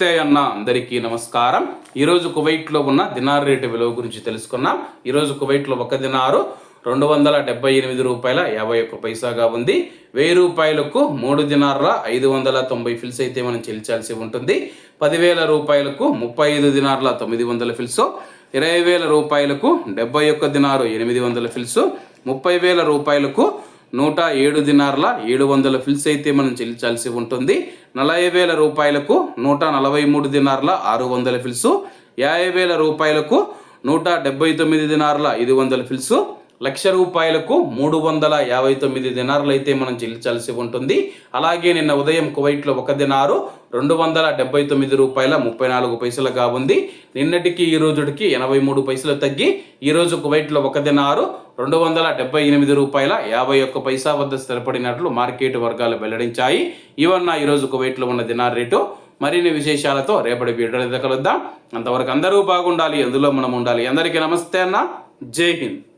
నమస్తే అన్న అందరికీ నమస్కారం. ఈరోజు కువైట్లో ఉన్న దినార్ రేటు విలువ గురించి తెలుసుకున్నాం. ఈరోజు కువైట్లో ఒక దినారు రెండు వందల డెబ్బై ఎనిమిది రూపాయల యాభై ఒక్క పైసాగా ఉంది. వెయ్యి రూపాయలకు మూడు దినార్ల ఐదు వందల తొంభై ఫిల్స్ అయితే మనం చెల్లించాల్సి ఉంటుంది. పదివేల రూపాయలకు ముప్పై ఐదు దినార్ల తొమ్మిది వందల ఫిల్స్. ఇరవై వేల రూపాయలకు డెబ్బై ఒక్క దినారు ఎనిమిది వందల ఫిల్స్. ముప్పై వేల రూపాయలకు నూట ఏడు దినార్ల ఏడు వందల ఫిల్స్ అయితే మనం చెల్లించాల్సి ఉంటుంది. నలభై వేల రూపాయలకు నూట నలభై మూడు దినార్ల ఆరు వందల ఫిల్సు. యాభై వేల రూపాయలకు నూట డెబ్బై తొమ్మిది దినార్ల ఐదు వందల ఫిల్సు. లక్ష రూపాయలకు మూడు వందల యాభై తొమ్మిది దినారులు అయితే మనం చెల్లించాల్సి ఉంటుంది. అలాగే నిన్న ఉదయం కువైట్లో ఒక దినారు రెండు వందల డెబ్బై తొమ్మిది రూపాయల ముప్పై నాలుగు పైసలుగా ఉంది. నిన్నటికి ఈ రోజుకి ఎనభై మూడు పైసలు తగ్గి ఈరోజు కువైట్లో ఒక దినారు రెండు వందల డెబ్బై ఎనిమిది రూపాయల యాభై ఒక్క పైసా వద్ద స్థిరపడినట్లు మార్కెట్ వర్గాలు వెల్లడించాయి. ఇవన్న ఈరోజు కువైట్లో ఉన్న దినార్ రేటు. మరిన్ని విశేషాలతో రేపటి వీడియోలో కలుద్దాం. అంతవరకు అందరూ బాగుండాలి అందులో మనం ఉండాలి. అందరికీ నమస్తే అన్న. జై హింద్.